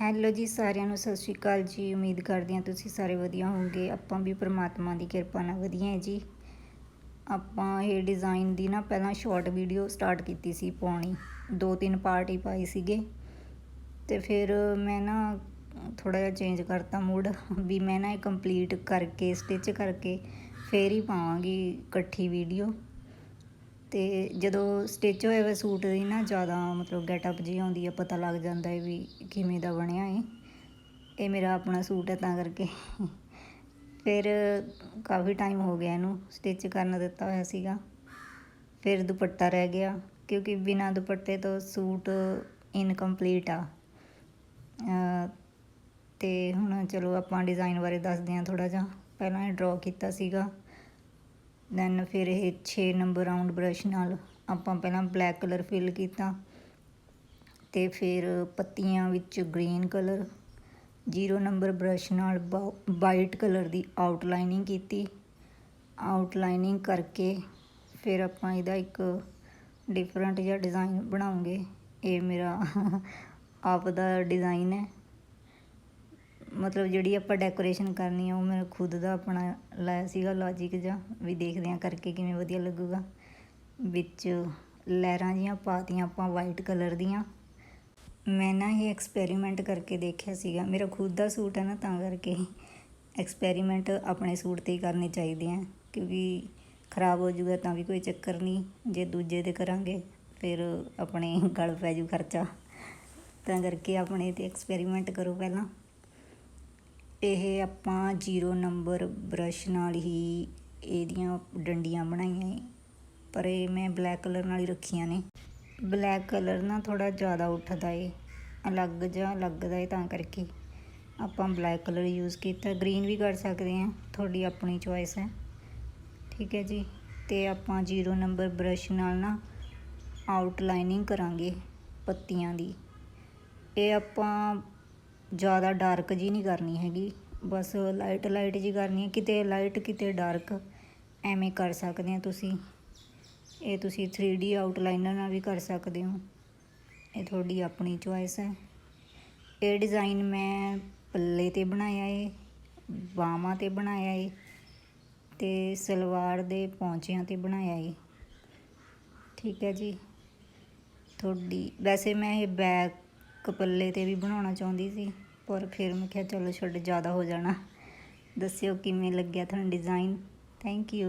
Hello ਜੀ ਸਾਰਿਆਂ ਨੂੰ ਸਤਿ ਸ਼੍ਰੀ ਅਕਾਲ ਜੀ। ਉਮੀਦ ਕਰਦੀ ਹਾਂ ਤੁਸੀਂ ਸਾਰੇ ਵਧੀਆ ਹੋਵੋਗੇ। ਆਪਾਂ ਵੀ ਪ੍ਰਮਾਤਮਾ ਦੀ ਕਿਰਪਾ ਨਾਲ ਵਧੀਆ ਹੈ ਜੀ। ਆਪਾਂ ਇਹ ਡਿਜ਼ਾਈਨ ਦੀ ਨਾ ਪਹਿਲਾਂ ਸ਼ਾਰਟ ਵੀਡੀਓ ਸਟਾਰਟ ਕੀਤੀ ਸੀ ਪਾਉਣੀ। ਦੋ ਤਿੰਨ ਪਾਰਟ ਹੀ ਪਾਈ ਸੀਗੇ। ਤੇ ਫਿਰ ਮੈਂ ਨਾ ਥੋੜਾ ਜਿਹਾ ਚੇਂਜ ਕਰਤਾ ਮੂਡ ਵੀ ਮੈਂ ਨਾ ਇਹ ਕੰਪਲੀਟ ਕਰਕੇ ਸਟਿਚ ਕਰਕੇ ਫੇਰ ਹੀ ਪਾਵਾਂਗੀ ਇਕੱਠੀ ਵੀਡੀਓ ਤੇ ਜਦੋਂ ਸਟਿਚ ਹੋਏ ਹੋਏ ਸੂਟ ਦੀ ਨਾ ਜ਼ਿਆਦਾ ਮਤਲਬ ਗੈਟਅਪ ਜੀ ਆਉਂਦੀ ਆ, ਪਤਾ ਲੱਗ ਜਾਂਦਾ ਹੈ ਵੀ ਕਿਵੇਂ ਦਾ ਬਣਿਆ ਹੈ ਇਹ ਮੇਰਾ ਆਪਣਾ ਸੂਟ ਹੈ ਤਾਂ ਕਰਕੇ। ਫਿਰ ਕਾਫੀ ਟਾਈਮ ਹੋ ਗਿਆ ਇਹਨੂੰ ਸਟਿਚ ਕਰਨ ਦਿੱਤਾ ਹੋਇਆ ਸੀਗਾ। ਫਿਰ ਦੁਪੱਟਾ ਰਹਿ ਗਿਆ, ਕਿਉਂਕਿ ਬਿਨਾਂ ਦੁਪੱਟੇ ਤੋਂ ਸੂਟ ਇਨਕੰਪਲੀਟ ਆ। ਅਹ ਤੇ ਹੁਣ ਚਲੋ ਆਪਾਂ ਡਿਜ਼ਾਈਨ ਬਾਰੇ ਦੱਸਦੇ ਹਾਂ ਥੋੜਾ ਜਿਹਾ। ਪਹਿਲਾਂ ਇਹ ਡਰਾ ਕੀਤਾ ਸੀਗਾ। ਦੈਨ ਫਿਰ ਇਹ 6 ਨੰਬਰ ਰਾਉਂਡ ਬ੍ਰਸ਼ ਨਾਲ ਆਪਾਂ ਪਹਿਲਾਂ ਬਲੈਕ ਕਲਰ ਫਿਲ ਕੀਤਾ ਤੇ ਫਿਰ ਪੱਤੀਆਂ ਵਿੱਚ ਗ੍ਰੀਨ ਕਲਰ 0 ਨੰਬਰ ਬ੍ਰਸ਼ ਨਾਲ ਵਾਈਟ ਕਲਰ ਦੀ ਆਊਟਲਾਈਨਿੰਗ ਕੀਤੀ। ਆਊਟਲਾਈਨਿੰਗ ਕਰਕੇ ਫਿਰ ਆਪਾਂ ਇਹਦਾ ਇੱਕ ਡਿਫਰੈਂਟ ਜਿਹਾ ਡਿਜ਼ਾਈਨ ਬਣਾਉਂਗੇ। ਇਹ ਮੇਰਾ ਆਪ ਦਾ ਡਿਜ਼ਾਈਨ ਹੈ। ਮਤਲਬ ਜਿਹੜੀ ਆਪਾਂ ਡੈਕੋਰੇਸ਼ਨ ਕਰਨੀ ਆ, ਉਹ ਮੈਂ ਖੁਦ ਦਾ ਆਪਣਾ ਲਾਇਆ ਸੀਗਾ ਲੌਜੀਕ ਜਾਂ ਵੀ ਦੇਖਦੇ ਆ ਕਰਕੇ ਕਿਵੇਂ ਵਧੀਆ ਲੱਗੂਗਾ। ਵਿੱਚ ਲਹਿਰਾਂ ਜੀਆਂ ਪਾਤੀਆਂ ਆਪਾਂ ਵਾਈਟ ਕਲਰ ਦੀਆਂ। ਮੈਂ ਨਾ ਇਹ ਐਕਸਪੈਰੀਮੈਂਟ ਕਰਕੇ ਦੇਖਿਆ ਸੀਗਾ। ਮੇਰਾ ਖੁਦ ਦਾ ਸੂਟ ਹੈ ਨਾ, ਤਾਂ ਕਰਕੇ ਐਕਸਪੈਰੀਮੈਂਟ ਆਪਣੇ ਸੂਟ ਤੇ ਹੀ ਕਰਨੇ ਚਾਹੀਦੇ ਆ, ਕਿਉਂਕਿ ਖਰਾਬ ਹੋ ਜਾਊਗਾ ਤਾਂ ਵੀ ਕੋਈ ਚੱਕਰ ਨਹੀਂ। ਜੇ ਦੂਜੇ ਦੇ ਕਰਾਂਗੇ, ਫਿਰ ਆਪਣੇ ਗਲ ਪੈ ਜੂ ਖਰਚਾ। ਤਾਂ ਕਰਕੇ ਆਪਣੇ ਤੇ ਐਕਸਪੈਰੀਮੈਂਟ ਕਰੋ ਪਹਿਲਾਂ। ਇਹ ਆਪਾਂ ਜੀਰੋ ਨੰਬਰ ਬ੍ਰਸ਼ ਨਾਲ ਹੀ ਇਹਦੀਆਂ ਡੰਡੀਆਂ ਬਣਾਈਆਂ ਏ। ਪਰ ਇਹ ਮੈਂ ਬਲੈਕ ਕਲਰ ਨਾਲ ਹੀ ਰੱਖੀਆਂ ਨੇ। ਬਲੈਕ ਕਲਰ ਨਾ ਥੋੜਾ ਜ਼ਿਆਦਾ ਉੱਠਦਾ ਏ, ਅਲੱਗ ਜਿਹਾ ਲੱਗਦਾ ਏ ਤਾਂ ਕਰਕੇ। ਆਪਾਂ ਬਲੈਕ ਕਲਰ ਯੂਜ਼ ਕੀਤਾ। ਗ੍ਰੀਨ ਵੀ ਕਰ ਸਕਦੇ ਆ ਤੁਹਾਡੀ ਆਪਣੀ ਚੋਇਸ ਹੈ। ਠੀਕ ਹੈ ਜੀ? ਤੇ ਆਪਾਂ ਜੀਰੋ ਨੰਬਰ ਬ੍ਰਸ਼ ਨਾਲ ਨਾ ਆਊਟਲਾਈਨਿੰਗ ਕਰਾਂਗੇ ਪੱਤੀਆਂ ਦੀ। ਇਹ ਆਪਾਂ ਜ਼ਿਆਦਾ ਡਾਰਕ ਜੀ ਨਹੀਂ ਕਰਨੀ ਹੈਗੀ। ਬਸ ਲਾਈਟ ਲਾਈਟ ਜੀ ਕਰਨੀ ਹੈ। ਕਿਤੇ ਲਾਈਟ ਕਿਤੇ ਡਾਰਕ ਐਵੇਂ ਕਰ ਸਕਦੇ ਆ ਤੁਸੀਂ। ਇਹ ਤੁਸੀਂ 3D ਆਊਟਲਾਈਨਰ ਨਾਲ ਵੀ ਕਰ ਸਕਦੇ ਹੋ। ਇਹ ਤੁਹਾਡੀ ਆਪਣੀ ਚੋਇਸ ਹੈ। ਇਹ ਡਿਜ਼ਾਈਨ ਮੈਂ ਪੱਲੇ ਤੇ ਬਣਾਇਆ ਏ, ਬਾਹਾਂ ਤੇ ਬਣਾਇਆ ਏ ਤੇ ਸਲਵਾਰ ਦੇ ਪੌਂਚਿਆਂ ਤੇ ਬਣਾਇਆ ਏ। ਠੀਕ ਹੈ ਜੀ। ਤੁਹਾਡੀ, ਵੈਸੇ ਮੈਂ ਇਹ ਬੈਕ ਕਪੱਲੇ ਤੇ ਵੀ ਬਣਾਉਣਾ ਚਾਹੁੰਦੀ ਸੀ, ਪਰ ਫਿਰ ਮੈਂ ਕਿਹਾ ਚਲੋ ਛੱਡ, ਜ਼ਿਆਦਾ ਹੋ ਜਾਣਾ। ਦੱਸਿਓ ਕਿਵੇਂ ਲੱਗਿਆ ਤੁਹਾਨੂੰ ਡਿਜ਼ਾਈਨ ਥੈਂਕ ਯੂ